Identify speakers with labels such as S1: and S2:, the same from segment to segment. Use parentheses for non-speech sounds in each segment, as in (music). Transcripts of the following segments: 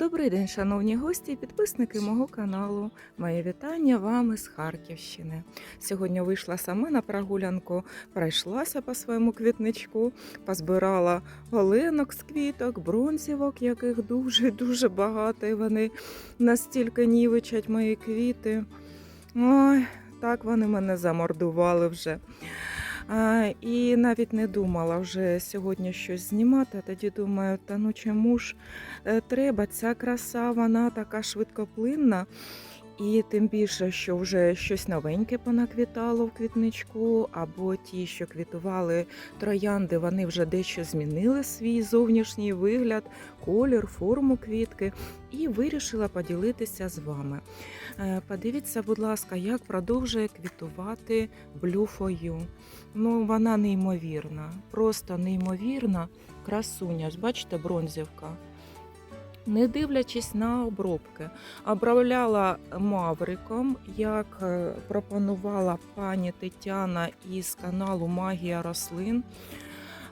S1: Добрий день, шановні гості і підписники мого каналу. Моє вітання вам із Харківщини. Сьогодні вийшла сама на прогулянку, пройшлася по своєму квітничку, позбирала оленок з квіток, бронзівок, яких дуже-дуже багато, і вони настільки нівичать мої квіти. Ой, так вони мене замордували вже. І навіть не думала вже сьогодні щось знімати. Тоді думаю, та ну чому ж е, треба? Ця краса, вона така швидкоплинна. І тим більше, що вже щось новеньке понаквітало в квітничку, або ті, що квітували троянди, вони вже дещо змінили свій зовнішній вигляд, колір, форму квітки, і вирішила поділитися з вами. Е, Подивіться, будь ласка, як продовжує квітувати блюфою. Ну, вона неймовірна, просто неймовірна красуня. Ось Бачите, бронзівка. Не дивлячись на обробки, обробляла мавриком, як е, пропонувала пані Тетяна із каналу Магія рослин.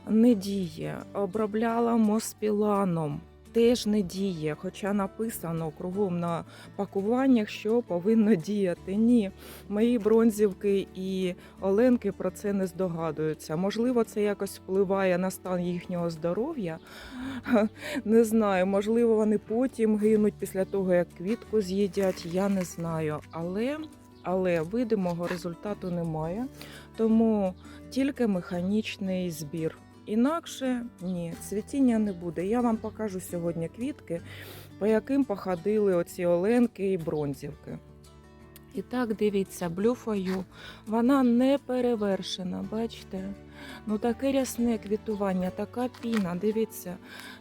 S1: Не діє. Обробляла моспіланом. Теж не діє, хоча написано кругом на пакуваннях, що повинно діяти. Ні, мої бронзівки і оленки про це не здогадуються. Можливо, це якось впливає на стан їхнього здоров'я. (laughs) Не знаю, можливо, вони потім гинуть після того, як квітку з'їдять. Я не знаю. Але, але видимого результату немає, тому тільки механічний збір. Інакше ні, цвітіння не буде. Я вам покажу сьогодні квітки, по яким походили оці оленки і бронзівки. І так, дивіться, блюфою, вона не перевершена, бачите? Ну таке рясне квітування, така піна, дивіться,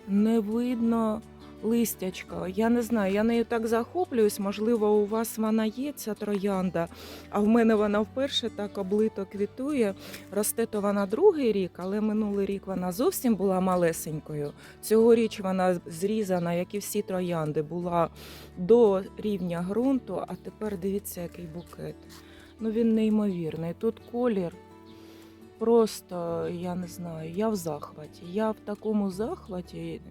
S1: не видно листячка. Я не знаю, я нею так захоплююсь. Можливо, у вас вона є, ця троянда, а в мене вона вперше так облито квітує. Росте то вона другий рік, але минулий рік вона зовсім була малесенькою. Цьогоріч вона зрізана, як і всі троянди, була до рівня ґрунту, а тепер дивіться, який букет. Ну він неймовірний. Тут колір. Просто я не знаю, я в захваті. Я в такому захваті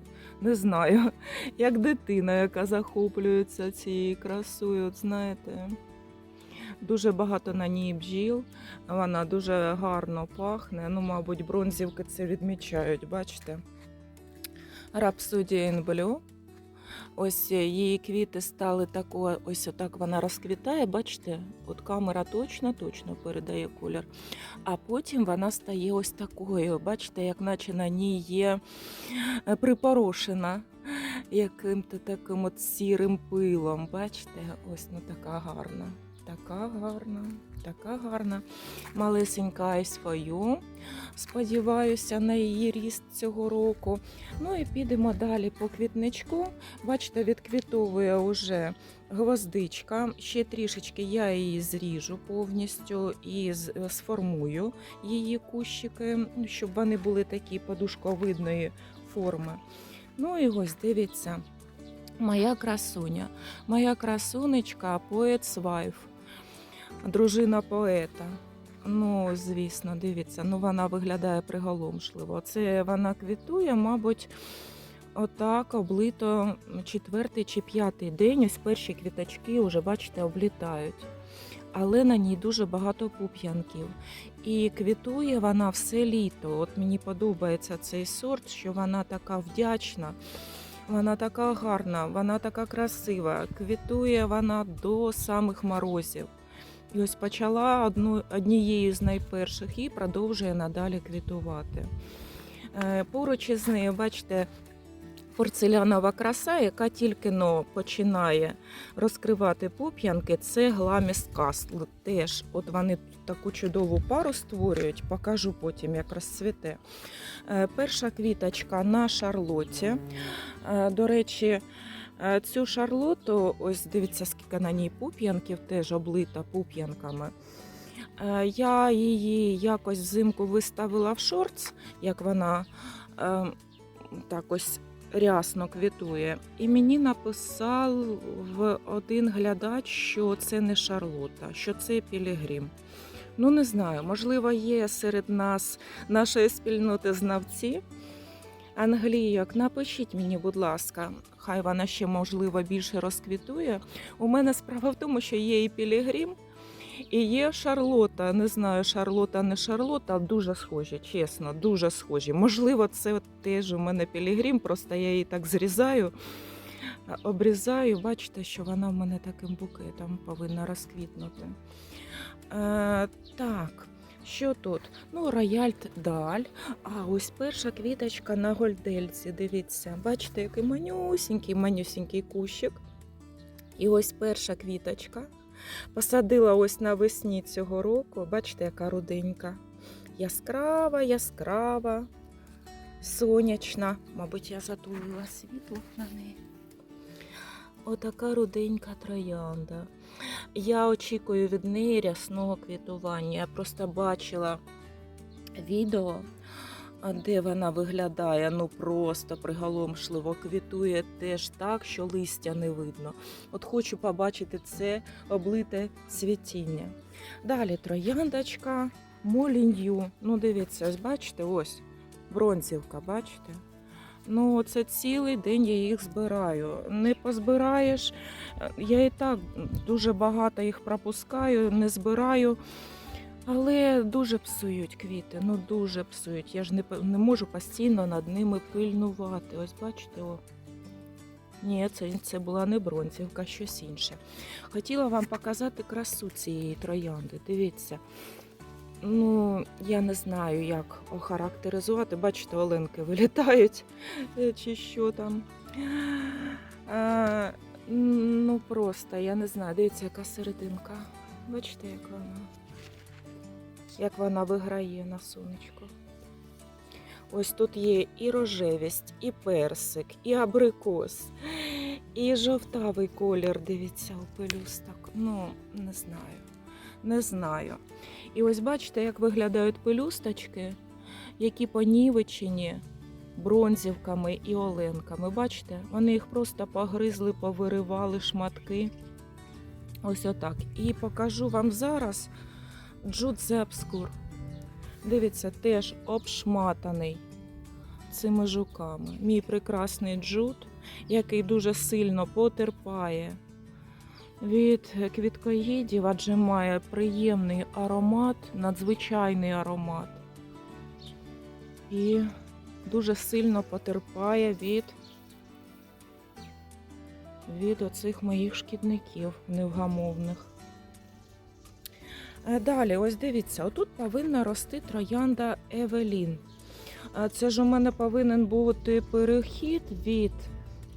S1: не знаю, (laughs) як дитина, яка захоплюється цією красою. От знаєте, дуже багато на ній бджіл, вона дуже гарно пахне. Ну, мабуть, бронзівки це відмічають, бачите? Рапсудія інблю. Ось її квіти стали такою, ось отак вона розквітає, бачите, от камера точно точно передає колір. А потім вона стає ось такою. Бачите, як наче на ній є е, припорошена яким-то таким от сірим пилом. Бачите, ось ну така гарна. Така гарна, така гарна. Малесенька айсфою. Сподіваюся на її ріст цього року. Ну і підемо далі по квітничку. Бачите, відквітовує уже гвоздичка. Ще трішечки я її зріжу повністю і сформую її кущики, щоб вони були такі подушковидної форми. Ну і ось дивіться, моя красуня, моя красунечка, поет Свайф, дружина поета. Ну, звісно, дивіться, ну вона виглядає приголомшливо. Це вона квітує, мабуть, отак облито четвертий чи п'ятий день. Ось перші квіточки вже, бачите, облітають. Але на ній дуже багато пуп'янків. І квітує вона все літо. От мені подобається цей сорт, що вона така вдячна. Вона така гарна, вона така красива. Квітує вона до самих морозів. І ось почала одну, однією з найперших і продовжує надалі квітувати. Е, Поруч із нею, бачите, порцелянова краса, яка тільки но починає розкривати пуп'янки, це гламіс касл. Теж от вони таку чудову пару створюють, покажу потім, як розцвіте. Е, Перша квіточка на шарлоті. Е, До речі, цю шарлоту, ось дивіться, скільки на ній пуп'янків, теж облита пуп'янками. Е, Я її якось взимку виставила в шортс, як вона е, так ось рясно квітує. І мені написав один глядач, що це не шарлота, що це пілігрім. Ну, не знаю, можливо, є серед нас, нашої спільноти знавці. Англійок, напишіть мені, будь ласка, хай вона ще, можливо, більше розквітує. У мене справа в тому, що є і Пілігрім, і є Шарлота. Не знаю, Шарлота, не Шарлота, дуже схожі, чесно, дуже схожі. Можливо, це теж у мене Пілігрім, просто я її так зрізаю, обрізаю. Бачите, що вона в мене таким букетом повинна розквітнути. Е, так. Що тут? Ну, рояльт даль. А ось перша квіточка на гольдельці. Дивіться, бачите, який манюсінький, манюсінький кущик. І ось перша квіточка. Посадила ось навесні цього року. Бачите, яка руденька. Яскрава, яскрава, сонячна. Мабуть, я затулила світло на неї. Отака руденька троянда. Я очікую від неї рясного квітування. Я просто бачила відео, де вона виглядає ну просто приголомшливо, квітує теж так, що листя не видно. От хочу побачити це облите світіння. Далі трояндочка, молінью. Ну, дивіться, ось бачите, ось бронзівка, бачите? Ну, це цілий день я їх збираю. Не позбираєш. Е, Я і так дуже багато їх пропускаю, не збираю. Але дуже псують квіти, ну дуже псують. Я ж не, не можу постійно над ними пильнувати. Ось бачите, о. Ні, це, це була не бронзівка, щось інше. Хотіла вам показати красу цієї троянди. Дивіться. Ну, я не знаю, як охарактеризувати. Бачите, оленки вилітають е, чи що там. А, ну, просто, я не знаю. Дивіться, яка серединка. Бачите, як вона. Як вона виграє на сонечко. Ось тут є і рожевість, і персик, і абрикос, і жовтавий колір. Дивіться, у пелюсток. Ну, не знаю. Не знаю. І ось бачите, як виглядають пелюсточки, які понівечені бронзівками і оленками. Бачите, вони їх просто погризли, повиривали шматки. Ось отак. І покажу вам зараз джут зепскур. Дивіться, теж обшматаний цими жуками. Мій прекрасний джут, який дуже сильно потерпає від квіткоїдів, адже має приємний аромат, надзвичайний аромат. І дуже сильно потерпає від, від оцих моїх шкідників невгамовних. Е, Далі, ось дивіться, отут повинна рости троянда Евелін. Е, Це ж у мене повинен бути перехід від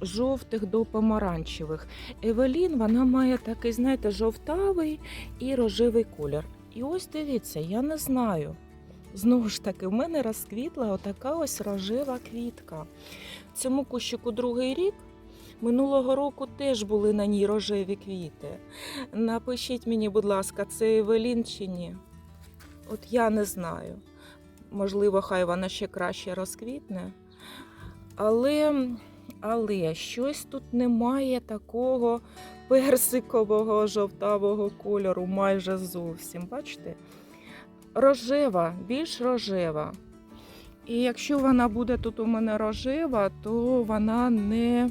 S1: жовтих до помаранчевих. Евелін вона має такий, знаєте, жовтавий і рожевий колір. І ось дивіться, я не знаю. Знову ж таки, в мене розквітла отака ось рожева квітка. Цьому кущику другий рік. Минулого року теж були на ній рожеві квіти. Напишіть мені, будь ласка, це Евелін чи ні? От я не знаю. Можливо, хай вона ще краще розквітне. Але, але щось тут немає такого персикового жовтавого кольору, майже зовсім. Бачите? Рожева, більш рожева. І якщо вона буде тут у мене рожева, то вона не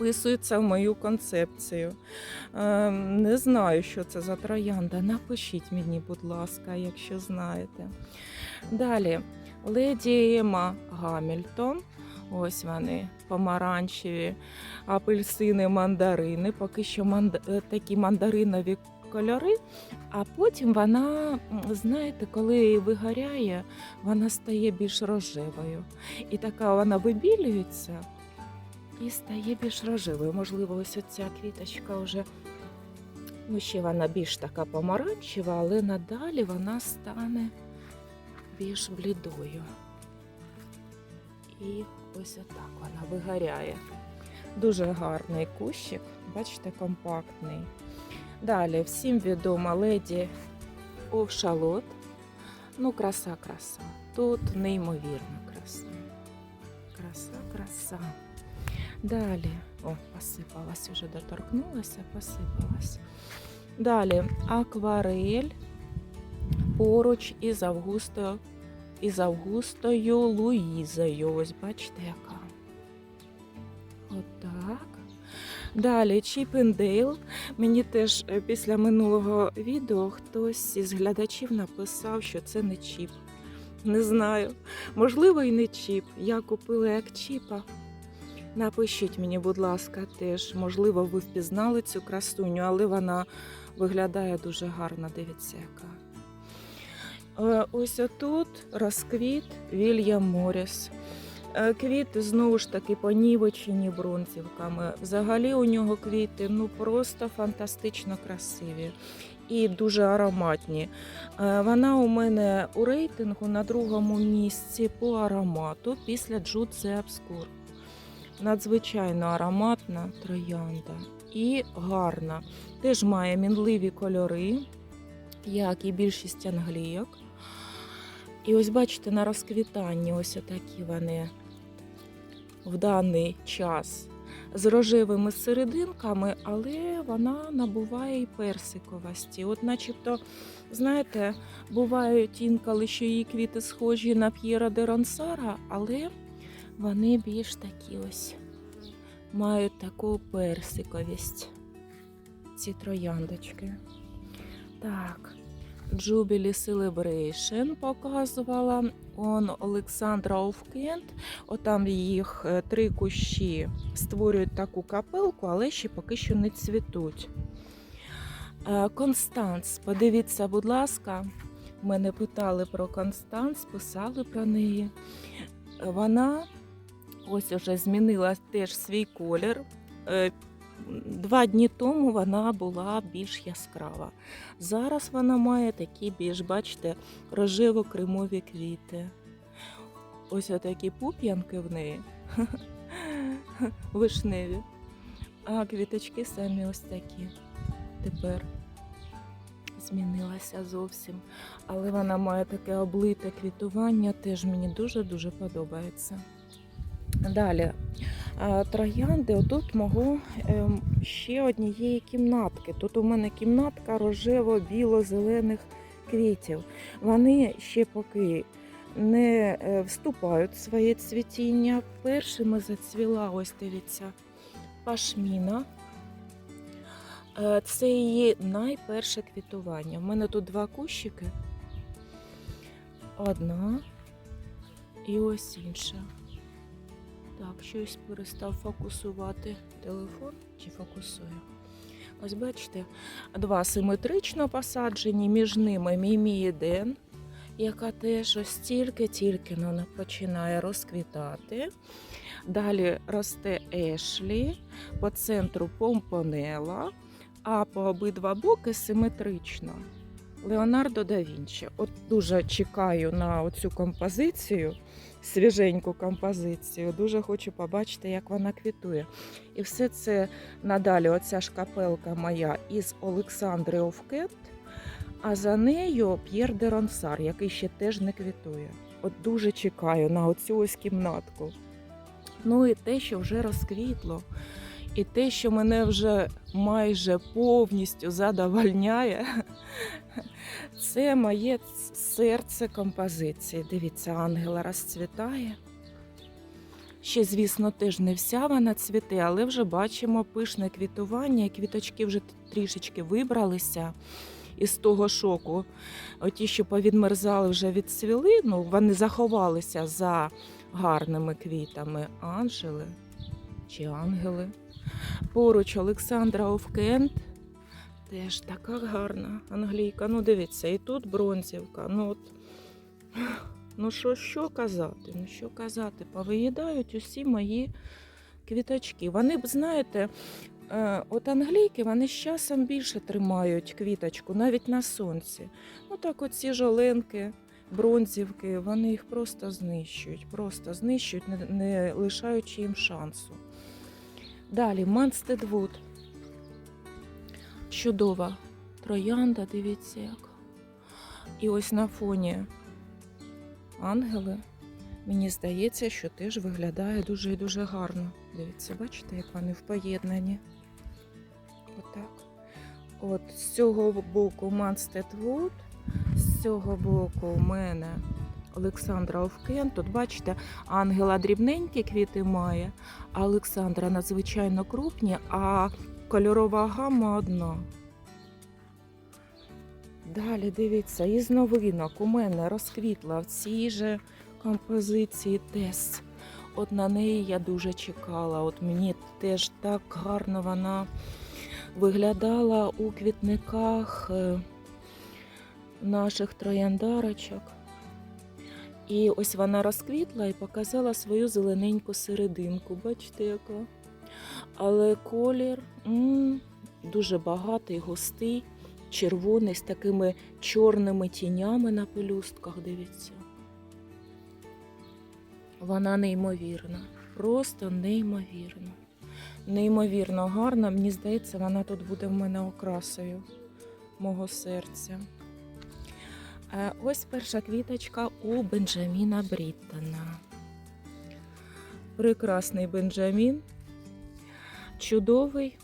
S1: вписується в мою концепцію. Е, не знаю, що це за троянда. Напишіть мені, будь ласка, якщо знаєте. Далі, леді Ема Гамільтон. Ось вони, помаранчеві, апельсини, мандарини. Поки що манда... е, такі мандаринові кольори. А потім вона, знаєте, коли вигоряє, вона стає більш рожевою. І така вона вибілюється і стає більш рожевою. Можливо, ось оця квіточка вже ну, ще вона більш така помаранчева, але надалі вона стане більш блідою. І ось отак вона вигоряє. Дуже гарний кущик, бачите, компактний. Далі всім відома леді Овшалот. Ну, краса, краса. Тут неймовірна краса. Краса, краса. Далі. О, посипалась, уже доторкнулася, посипалась. Далі акварель поруч із Августо із Августою Луїзою. Ось бачите, яка. Отак. Далі Чіп Дейл. Мені теж е, після минулого відео хтось із глядачів написав, що це не чіп. Не знаю. Можливо, і не чіп. Я купила як чіпа. Напишіть мені, будь ласка, теж. Можливо, ви впізнали цю красуню, але вона виглядає дуже гарно. Дивіться, яка. Е, Ось отут розквіт Вільям Моріс. Е, Квіти знову ж таки понівечені бронзівками. Взагалі у нього квіти ну просто фантастично красиві і дуже ароматні. Е, Вона у мене у рейтингу на другому місці по аромату після Джудзе Обскур. Надзвичайно ароматна троянда і гарна. Теж має мінливі кольори, як і більшість англійок. І ось бачите, на розквітанні ось такі вони в даний час з рожевими серединками, але вона набуває і персиковості. От начебто, знаєте, бувають інколи, що її квіти схожі на П'єра де Ронсара, але вони більш такі ось мають таку персиковість. Ці трояндочки. Так. Jubilee Celebration показувала. Он Олександра Овкент. Отам їх е, три кущі створюють таку капелку, але ще поки що не цвітуть. Е, Констанс, подивіться, будь ласка, мене питали про Констанс, писали про неї. Е, Вона ось уже змінила теж свій колір. Два дні тому вона була більш яскрава. Зараз вона має такі більш, бачите, рожево-кремові квіти. Ось отакі пуп'янки в неї. (laughs) Вишневі. А квіточки самі ось такі. Тепер змінилася зовсім. Але вона має таке облите квітування, теж мені дуже-дуже подобається. Далі троянди. Отут мого ем, ще однієї кімнатки. Тут у мене кімнатка рожево-біло-зелених квітів. Вони ще поки не е, вступають в своє цвітіння. Першими зацвіла, ось дивіться, пашміна. Е, Це її найперше квітування. У мене тут два кущики. Одна і ось інша. Так, щось перестав фокусувати телефон чи фокусує. Ось бачите, два симетрично посаджені, між ними Мімі і яка теж ось тільки-тільки ну, починає розквітати. Далі росте Ешлі, по центру Помпонела, а по обидва боки симетрично. Леонардо да Вінчі. От дуже чекаю на цю композицію, свіженьку композицію. Дуже хочу побачити, як вона квітує. І все це надалі, оця ж капелка моя із Олександри Овкет, а за нею П'єр де Ронсар, який ще теж не квітує. От дуже чекаю на оцю ось кімнатку. Ну і те, що вже розквітло. І те, що мене вже майже повністю задовольняє, це моє серце композиції. Дивіться, ангела розцвітає. Ще, звісно, теж не вся вона цвіте, але вже бачимо пишне квітування, і квіточки вже трішечки вибралися із того шоку. Оті, що повідмерзали, вже відцвіли, ну, вони заховалися за гарними квітами. Анжели чи ангели. Поруч Олександра Овкент. Теж така гарна англійка. Ну, дивіться, і тут бронзівка. Ну, от, ну що, що казати? Ну, що казати? Повиїдають усі мої квіточки. Вони б, знаєте, е, от англійки вони з часом більше тримають квіточку, навіть на сонці. Ну так, оці жоленки, бронзівки, вони їх просто знищують, просто знищують, не, не лишаючи їм шансу. Далі Манстедвуд. Чудова троянда, дивіться як. І ось на фоні ангели. Мені здається, що теж виглядає дуже і дуже гарно. Дивіться, бачите, як вони в поєднанні. Отак. От з цього боку Манстедвуд, з цього боку у мене Олександра Овкен. Тут, бачите, ангела дрібненькі квіти має, а Олександра надзвичайно крупні, а кольорова гама одна. Далі дивіться, із новинок у мене розквітла в цій же композиції Тес. От на неї я дуже чекала. От мені теж так гарно вона виглядала у квітниках е, наших трояндарочок. І ось вона розквітла і показала свою зелененьку серединку. Бачите, яка? Але колір м, дуже багатий, густий, червоний з такими чорними тінями на пелюстках. Дивіться. Вона неймовірна, просто неймовірна. Неймовірно гарна. Мені здається, вона тут буде в мене окрасою мого серця. Е, Ось перша квіточка у Бенджаміна Бріттона. Прекрасний Бенджамін. Чудовий.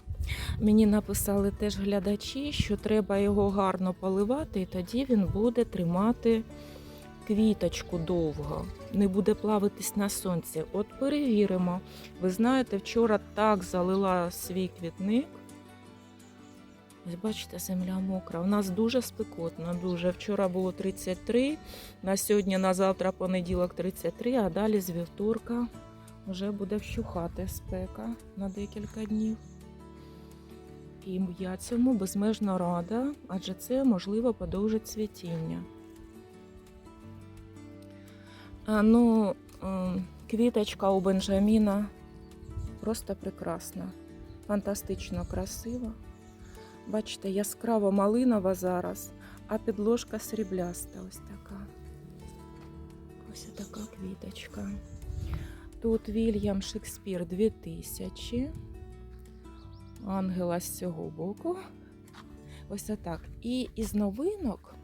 S1: Мені написали теж глядачі, що треба його гарно поливати, і тоді він буде тримати квіточку довго, не буде плавитись на сонці. От перевіримо. Ви знаєте, вчора так залила свій квітник. Ось бачите, земля мокра. У нас дуже спекотно, дуже. Вчора було 33, на сьогодні, на завтра понеділок 33, а далі з вівторка вже буде вщухати спека на декілька днів. І я цьому безмежно рада, адже це можливо подовжить цвітіння. А, ну, ем, квіточка у Бенджаміна просто прекрасна, фантастично красива. Бачите, яскраво малинова зараз, а підложка срібляста ось така. Ось така квіточка. Тут Вільям Шекспір 2000. Ангела з цього боку. Ось так. І із новинок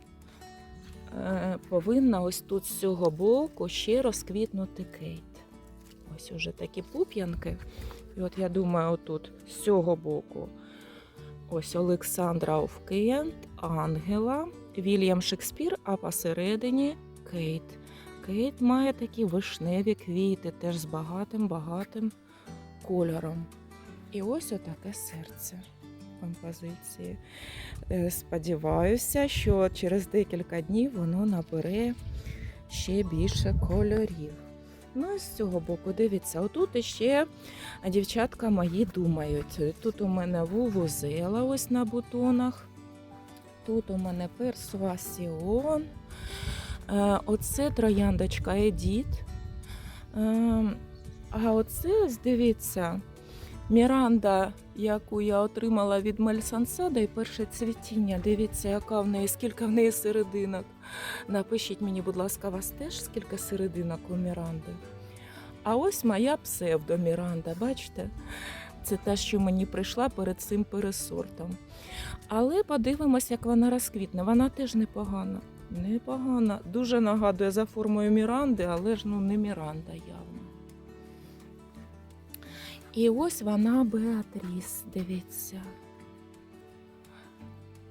S1: е, повинна ось тут з цього боку ще розквітнути кейт. Ось уже такі пуп'янки. І от я думаю, отут з цього боку. Ось Олександра Овкент, Ангела, Вільям Шекспір, а посередині Кейт. Кейт має такі вишневі квіти, теж з багатим-багатим кольором. І ось отаке серце композиції. Е, Сподіваюся, що через декілька днів воно набере ще більше кольорів. Ну і з цього боку, дивіться, отут іще дівчатка мої думають. Тут у мене вувузела ось на бутонах. Тут у мене персуасіон. Е, Оце трояндочка Едіт. Е, А оце, дивіться, Міранда, яку я отримала від Мельсансада, і перше цвітіння. Дивіться, яка в неї, скільки в неї серединок. Напишіть мені, будь ласка, вас теж скільки серединок у Міранди. А ось моя псевдо Міранда, бачите? Це та, що мені прийшла перед цим пересортом. Але подивимось, як вона розквітне. Вона теж непогана. Непогана. Дуже нагадує за формою Міранди, але ж ну не Міранда явно. І ось вона Беатріс, дивіться.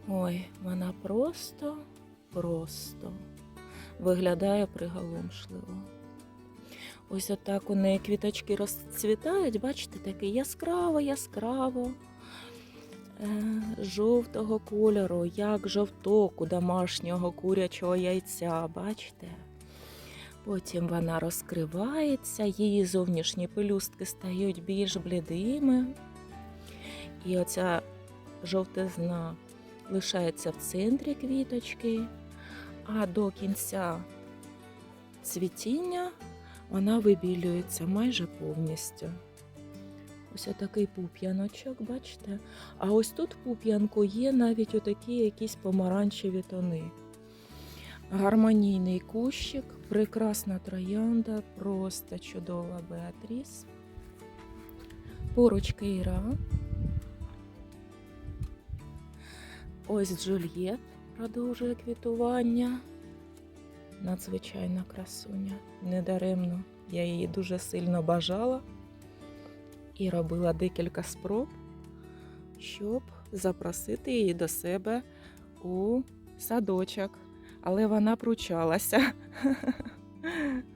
S1: Ой, вона просто, просто виглядає приголомшливо. Ось отак у неї квіточки розцвітають, бачите, таке яскраво, яскраво жовтого кольору, як жовток у домашнього курячого яйця, бачите? Потім вона розкривається, її зовнішні пелюстки стають більш блідими. І оця жовтизна лишається в центрі квіточки, а до кінця цвітіння вона вибілюється майже повністю. Ось отакий пуп'яночок, бачите? А ось тут пуп'янку є навіть отакі якісь помаранчеві тони. Гармонійний кущик, прекрасна троянда, просто чудова Беатріс. Поруч Кейра. Ось Джульєт продовжує квітування. Надзвичайна красуня. Недаремно я її дуже сильно бажала і робила декілька спроб, щоб запросити її до себе у садочок. Але вона пручалася. (laughs)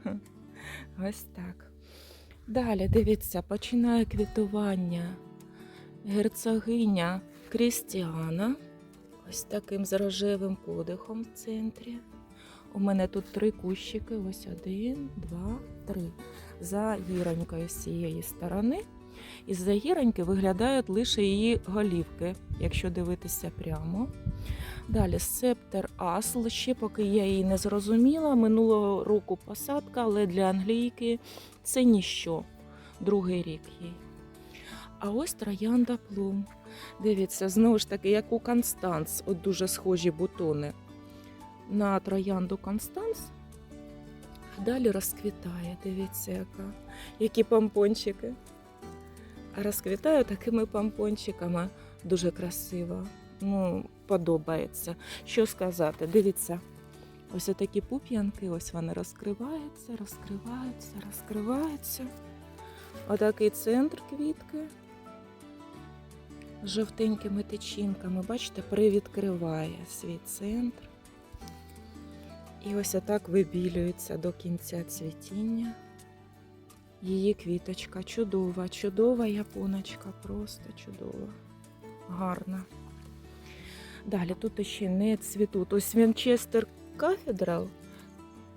S1: Ось так. Далі, дивіться, починає квітування герцогиня Крістіана. Ось таким з рожевим подихом в центрі. У мене тут три кущики. Ось один, два, три. За гіронькою з цієї сторони. І з-за гіроньки виглядають лише її голівки, якщо дивитися прямо. Далі септер асл. Ще поки я її не зрозуміла. Минулого року посадка, але для англійки це ніщо. Другий рік їй. А ось троянда плум. Дивіться, знову ж таки, як у Констанс, от дуже схожі бутони на троянду Констанс. Далі розквітає. Дивіться, яка. які помпончики. Розквітає такими помпончиками. Дуже красиво. Ну, подобається. Що сказати? Дивіться. Ось такі пуп'янки, ось вони розкриваються, розкриваються, розкриваються. Отакий центр квітки з жовтенькими тичинками. Бачите, привідкриває свій центр. І ось отак вибілюється до кінця цвітіння. Її квіточка чудова, чудова японочка, просто чудова, гарна. Далі тут ще не цвітуть. Ось Вінчестер Кафедрал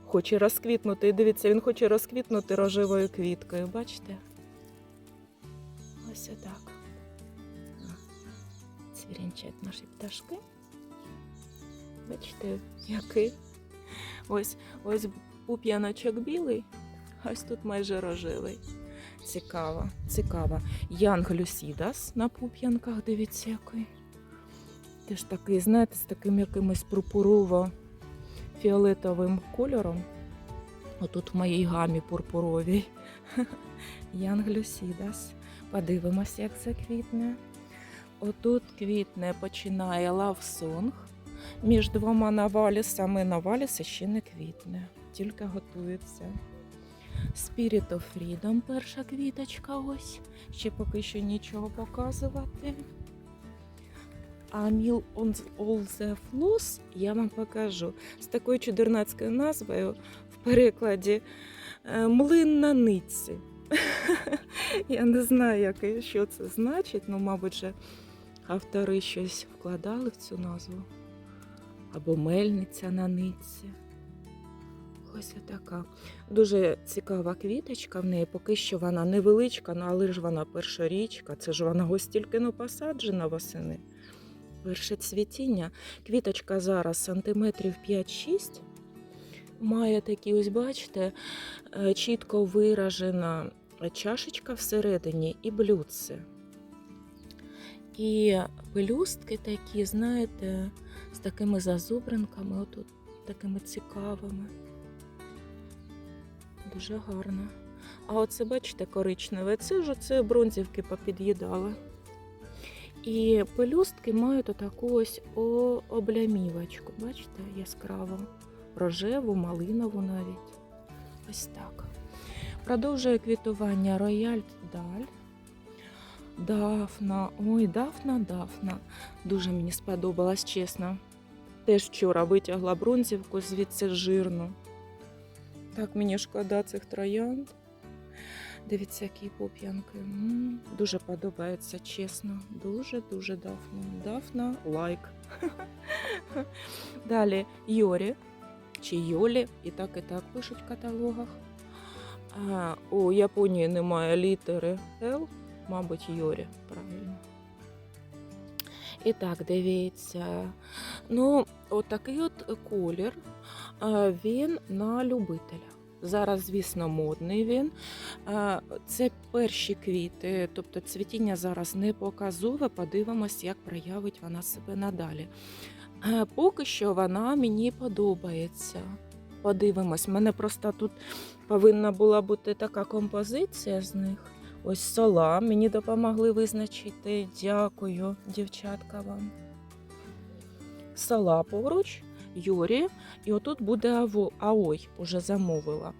S1: хоче розквітнути. І дивіться, він хоче розквітнути рожевою квіткою. Бачите? Ось отак. Цвірінчать наші пташки. Бачите, який. Ось ось пуп'яночок білий, ось тут майже рожевий. Цікаво, цікаво. Янг Люсідас на пуп'янках, дивіться, який. Теж такий, знаєте, з таким якимось пурпурово-фіолетовим кольором. Отут в моїй гамі пурпуровій. (laughs) Янг Люсідас. Подивимося, як це квітне. Отут квітне починає Song. Між двома навалісами наваліс ще не квітне, тільки готується. Spirit of Freedom, перша квіточка ось. Ще поки що нічого показувати. А Meal on All the Floss я вам покажу з такою чудернацькою назвою в перекладі е, Млин на нитці. (laughs) Я не знаю, що це значить, ну, мабуть, же автори щось вкладали в цю назву. Або мельниця на нитці. Ось така. Дуже цікава квіточка в неї. Поки що вона невеличка, ну, але ж вона першорічка. Це ж вона ось тільки но посаджена восени. Перше цвітіння. Квіточка зараз сантиметрів 5-6. Має такі, ось, бачите, е, чітко виражена чашечка всередині і блюдце. І пелюстки такі, знаєте, з такими зазубринками, отут такими цікавими. Дуже гарно. А оце, бачите, коричневе, це ж оце бронзівки попід'їдали. І пелюстки мають отаку ось облямівочку, бачите, яскраву, рожеву, малинову навіть. Ось так. Продовжує квітування Рояль Даль. Дафна. Ой, Дафна, Дафна. Дуже мені сподобалась, чесно. Теж вчора витягла бронзівку звідси жирну. Так мені шкода цих троянд. Дивіться, які пуп'янки. М, Дуже подобається, чесно. Дуже-дуже дафна. Дафна лайк. (laughs) Далі Йорі чи Йолі, і так, і так пишуть в каталогах. А, у Японії немає літери L, мабуть, Йорі, правильно. І так, дивіться. Ну, отакий от колір. Він на любителя. Зараз, звісно, модний він. Це перші квіти, тобто цвітіння зараз не показове. Подивимось, як проявить вона себе надалі. Поки що вона мені подобається. Подивимось, У мене просто тут повинна була бути така композиція з них. Ось сола мені допомогли визначити. Дякую, дівчатка вам. Сола поруч, Юрі, і отут буде аво, аой, уже замовила,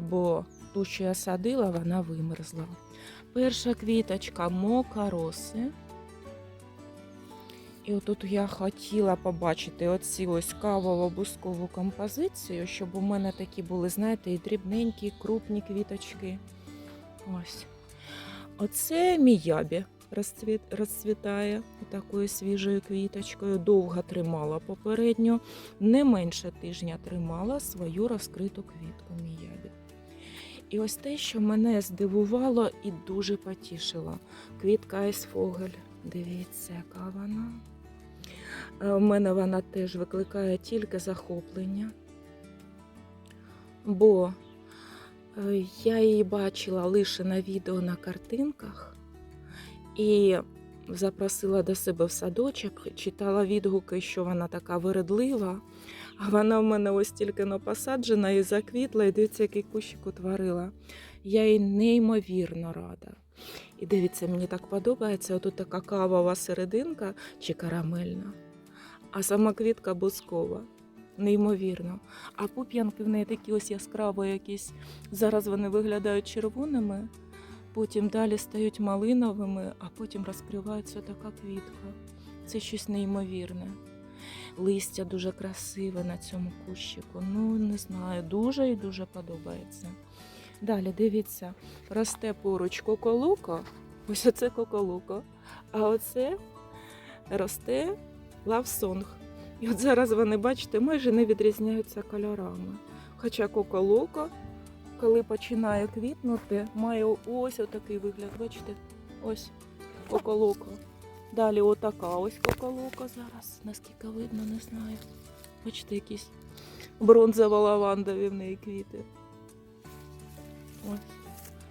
S1: бо ту, що я садила, вона вимерзла. Перша квіточка мокароси. І отут я хотіла побачити оці ось кавово-бускову композицію, щоб у мене такі були, знаєте, і дрібненькі, і крупні квіточки. Ось. Оце міябі розцвіт, розцвітає такою свіжою квіточкою. Довго тримала попередньо, не менше тижня тримала свою розкриту квітку міябі. І ось те, що мене здивувало і дуже потішило. Квітка Айсфогель. Дивіться, яка вона. Е, У мене вона теж викликає тільки захоплення. Бо е, я її бачила лише на відео на картинках і запросила до себе в садочок, читала відгуки, що вона така вередлива. А вона в мене ось тільки но посаджена і заквітла, і дивіться, який кущик утворила. Я їй неймовірно рада. І дивіться, мені так подобається, отут така кавова серединка чи карамельна, а сама квітка бускова. Неймовірно. А пуп'янки в неї такі ось яскраво якісь. Зараз вони виглядають червоними, потім далі стають малиновими, а потім розкривається така квітка. Це щось неймовірне. Листя дуже красиве на цьому кущику. Ну, не знаю, дуже і дуже подобається. Далі дивіться, росте поруч коколуко. Ось оце коколуко. А оце росте лавсонг. І от зараз вони, бачите, майже не відрізняються кольорами. Хоча коколуко, коли починає квітнути, має ось отакий вигляд. Бачите? Ось коколуко. Далі отака ось коколука зараз. Наскільки видно, не знаю. Бачите, якісь бронзово-лавандові в неї квіти. Ось.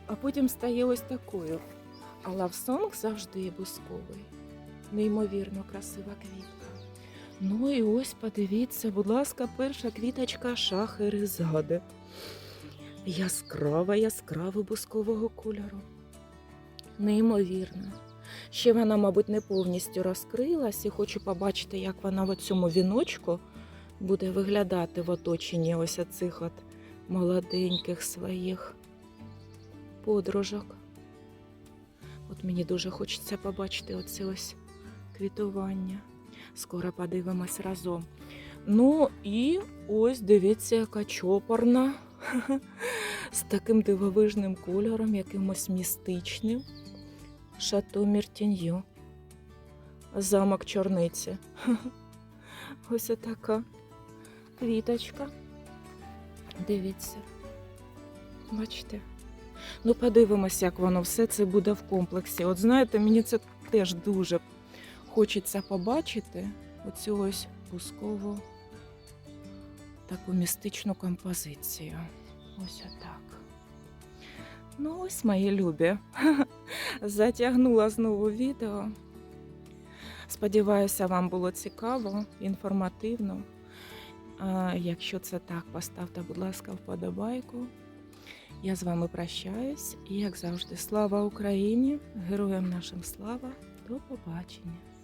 S1: А потім стає ось такою. А лавсонг завжди є бусковий. Неймовірно красива квітка. Ну і ось подивіться, будь ласка, перша квіточка шахерезади. Яскрава, яскрава бускового кольору. Неймовірно. Ще вона, мабуть, не повністю розкрилась і хочу побачити, як вона в цьому віночку буде виглядати в оточенні ось цих от молоденьких своїх подружок. От мені дуже хочеться побачити оце ось квітування. Скоро подивимось разом. Ну і ось дивіться, яка чопорна. З таким дивовижним кольором, якимось містичним. Шато Міртінью. Замок чорниці. Ось така квіточка. Дивіться. Бачите? Ну, подивимось, як воно все це буде в комплексі. От знаєте, мені це теж дуже хочеться побачити оцю ось пускову таку містичну композицію. Ось отак. Ну, ось мої любі. (laughs) Затягнула знову відео. Сподіваюся, вам було цікаво, інформативно. А, Якщо це так, поставте, будь ласка, вподобайку. Я з вами прощаюсь і, як завжди, слава Україні! Героям нашим слава! До побачення!